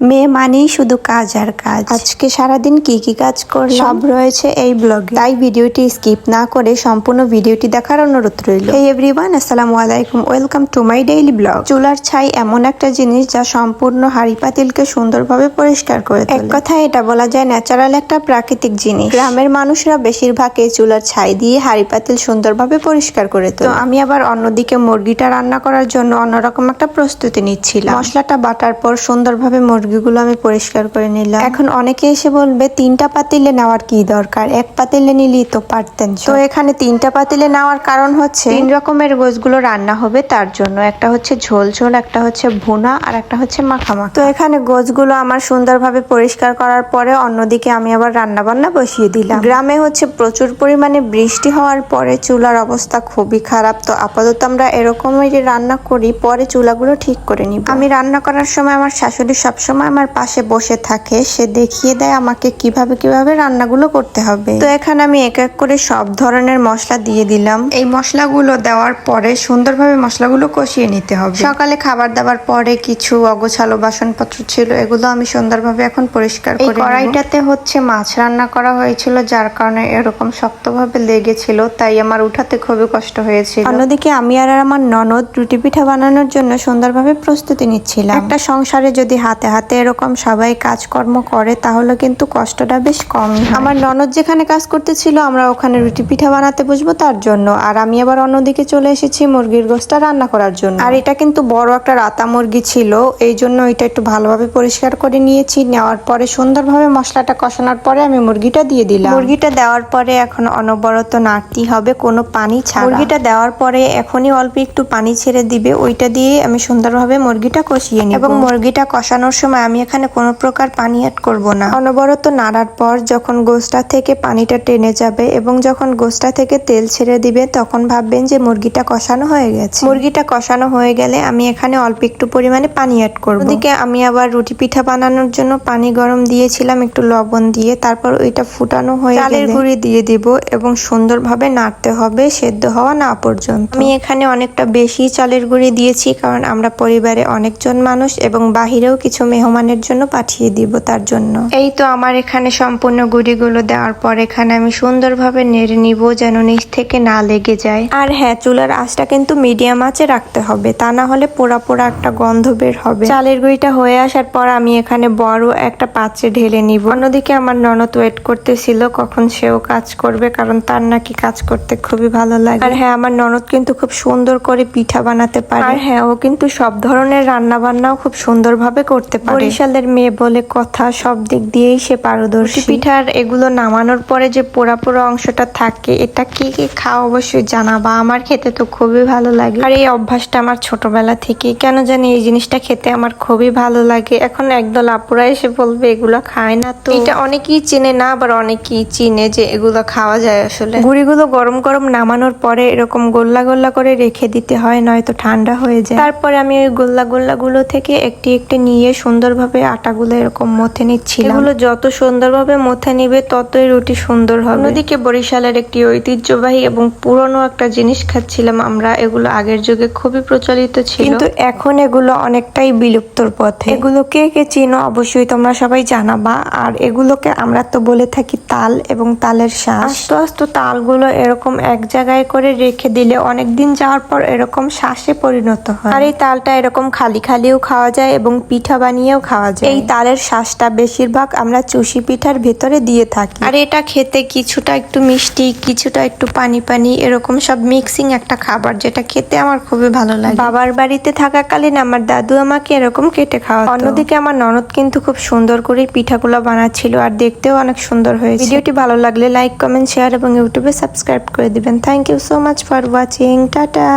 মেয়ে মানেই শুধু কাজ আর কাজ। আজকে সারাদিন কি কি কাজ করলাম? সব রয়েছে এই ব্লগে। তাই ভিডিওটি স্কিপ না করে সম্পূর্ণ ভিডিওটি দেখার অনুরোধ রইল। এই এভরিওয়ান আসসালামু আলাইকুম। Welcome to my daily blog চুলার ছাই এমন একটা জিনিস যা সম্পূর্ণ হাড়ি পাতিলকে সুন্দরভাবে পরিষ্কার করে এক কথায় এটা বলা যায় ন্যাচারাল একটা প্রাকৃতিক জিনিস। গ্রামের মানুষরা বেশিরভাগ এই চুলার ছাই দিয়ে হাড়ি পাতিল সুন্দরভাবে পরিষ্কার করে তো আমি আবার অন্যদিকে মুরগিটা রান্না করার জন্য অন্যরকম একটা প্রস্তুতি নিচ্ছিলাম। মশলাটা বাটার পর সুন্দরভাবে মুরগিগুলো আমি পরিষ্কার করে নিলাম। এখন অনেকে এসে বলবে, তিনটা পাতিলে নেওয়ার কি দরকার? এক পাতিলে নিলেই তো পারতেন তো এখানে তিনটা পাতিলে নেওয়ার কারণ হচ্ছে, তিন রকমের গোছগুলো রান্না হবে তার জন্য। একটা হচ্ছে ঝোল ঝোল, একটা হচ্ছে ভুনা, আর একটা হচ্ছে মাখামাখা। তো এখানে গোছগুলো আমার সুন্দরভাবে পরিষ্কার করার পরে অন্যদিকে আমি আবার রান্না বান্না বসিয়ে দিলাম। গ্রামে হচ্ছে প্রচুর পরিমাণে বৃষ্টি হওয়ার পরে চুলার অবস্থা খুবই খারাপ। তো আপাতত আমরা এরকমই রান্না করি, পরে চুলাগুলো ঠিক করে নিব। আমি রান্না করার সময় আমার শাশুড়ি সবসময় আমার পাশে বসে থাকে সে দেখিয়ে দেয় আমাকে কীভাবে কীভাবে রান্নাগুলো করতে হবে। তো এখানে আমি এক এক করে সব ধরনের মশলা দিয়ে দিলাম। এই মশলাগুলো দেওয়ার পরে সুন্দরভাবে মশলাগুলো কষিয়ে নিতে হবে। সকালে খাবার দাবার পরে কিছু অগোছালো বাসনপত্র ছিল এগুলো আমি সুন্দরভাবে এখন পরিষ্কার করে কড়াইটাতে হচ্ছে মাছ রান্না করা হয়েছিল যার কারণে এরকম শক্তভাবে লেগেছিল তাই আমার উঠাতে খুবই কষ্ট হয়েছিল। অন্যদিকে আমি আর আমার ননদ রুটি পিঠা বানানোর জন্য সুন্দরভাবে প্রস্তুতি নিচ্ছিলাম। একটা সংসারে যদি হাতে হাতে এরকম সবাই কাজকর্ম করে, তাহলে কিন্তু কষ্টটা বেশ কম আমার ননদ যেখানে কাজ করতেছিল, আমরা ওখানে রুটি পিঠা বানাতে বসবো তার জন্য। আর আমি আবার অন্যদিকে চলে এসেছি মুরগির গোশটা রান্না করার জন্য। আর এটা কিন্তু বড় একটা রাতা মুরগি ছিল, এই জন্য এটা একটু ভালোভাবে পরিষ্কার করে নিয়েছি। নেওয়ার পরে সুন্দরভাবে মশলাটা কষানোর পরে আমি মুরগিটা দিয়ে দিলাম। মুরগিটা দেওয়ার পরে এখন অনবরত নাড়তি হবে, কোনো পানি ছাড়া। মুরগিটা দেওয়ার পরে এখনই অল্প একটু পানি ছেড়ে দিবে, ওইটা দিয়ে আমি সুন্দরভাবে মুরগিটা কষিয়ে নিই এবং মুরগিটা কষানোর সময় আমি এখানে কোনো প্রকার পানি অ্যাড করব না। অনবরত নাড়ার পর যখন গোস্তা থেকে পানিটা টেনে যাবে এবং যখন গোস্তা থেকে তেল ছেড়ে দিবে তখন ভাববেন যে মুরগিটা কষানো হয়ে গেছে। মুরগিটা কষানো হয়ে গেলে আমি এখানে অল্প একটু পরিমাণে পানি অ্যাড করব। ওদিকে আমি আবার রুটি পিঠা বানানোর জন্য পানি গরম দিয়েছিলাম একটু লবণ দিয়ে তারপর ওইটা ফুটানো হয়ে চালের গুঁড়ি দিয়ে দিব এবং সুন্দরভাবে নাড়তে হবে সেদ্ধ হওয়া না পর্যন্ত। আমি এখানে অনেকটা বেশি চালের গুঁড়ি দিয়েছি কারণ আমরা পরিবারে অনেকজন মানুষ এবং বাহিরেও কিছু মেহমানের জন্য পাঠিয়ে দিব তার জন্য। এই তো আমার এখানে সম্পূর্ণ গুঁড়িগুলো দেওয়ার পর এখানে আমি সুন্দরভাবে নেড়ে নিব যেন নিচ থেকে না লেগে যায়। আর হ্যাঁ চুলার আঁচটা কিন্তু মিডিয়াম আঁচে রাখতে হবে তা না হলে পোড়া পোড়া একটা গন্ধ বের হবে। চালের গুঁড়িটা হয়ে আসার পর আমি এখানে বড় একটা পাত্রে ঢেলে নিব। অন্যদিকে আমার ননদ ওয়েট করতেছিল কখন সেও কাজ করবে কারণ তার নাকি কাজ করতে খুবই ভালো লাগে। আর হ্যাঁ আমার ননদ কিন্তু খুব সুন্দর করে পিঠা বানাতে পারে। আর হ্যাঁ ও কিন্তু সব ধরনের রান্না বান্নাও খুব সুন্দরভাবে করতে পারে। বরিশালের মেয়ে বলে কথা সব দিক দিয়েই সে পারদর্শী। পিঠার এগুলো নামানোর পরে যে পোড়া পোড়া অংশটা থাকে এটা কি কি খাওয়া অবশ্যই জানাবা। আমার খেতে তো খুবই ভালো লাগে। আর এই অভ্যাসটা আমার ছোটবেলা থেকে কেন জানি এই জিনিসটা খেতে আমার খুবই ভালো লাগে। এখন একদল আপুরা এসে বলবে এগুলো খায় না তো? এটা অনেকেই চেনে না আবার অনেকেই চিনে যে এগুলো খাওয়া যায় আসলে। গুড়িগুলো গরম গরম নামানোর পরে এরকম গোল্লা গোল্লা করে রেখে দিতে হয় নয়তো ঠান্ডা হয়ে যায়। তারপরে আমি ওই গোল্লা গোল্লা গুলো থেকে একটি একটি নিয়ে সুন্দরভাবে আটাগুলো এরকম মথে নিচ্ছিলাম। এগুলো যত সুন্দরভাবে মথে নিবে ততই রুটি সুন্দর হবে। অন্যদিকে বরিশালের একটি ঐতিহ্যবাহী এবং পুরনো একটা জিনিস খাচ্ছিলাম আমরা এগুলো আগের যুগে খুবই প্রচলিত ছিল। কিন্তু এখন এগুলো অনেকটাই বিলুপ্তর পথে। এগুলো কে কে চিনো অবশ্যই তোমরা সবাই জানাবা আর এগুলোকে আমরা তো বলে থাকি তাল এবং তালের শ্বাস আস্তে আস্তে তালগুলো এরকম এক জায়গায় করে রেখে দিলে অনেক দিন যাওয়ার পর এরকম শ্বাসে পরিণত হয়। আর এই তালটা এরকম খালি খালিও খাওয়া যায় এবং পিঠা বানিয়েও খাওয়া যায়। এই তালের শ্বাসটা বেশিরভাগ আমরা চুষি পিঠার ভেতরে দিয়ে থাকি। আর এটা খেতে কিছুটা একটু মিষ্টি কিছুটা একটু পানি পানি এরকম সব মিক্সিং একটা খাবার যেটা খেতে আমার খুবই ভালো লাগে। বাবার বাড়িতে থাকাকালীন আমার দাদু আমাকে এরকম কেটে খাওয়া অন্যদিকে আমার ননদ কিন্তু খুব সুন্দর করে পিঠাগুলো বানাচ্ছিল আর দেখতেও অনেক সুন্দর হয়েছে। ভিডিওটি ভালো লাগলে লাইক কমেন্ট শেয়ার এবং ইউটিউবে সাবস্ক্রাইব করে দিবেন। Thank you so much for watching tata.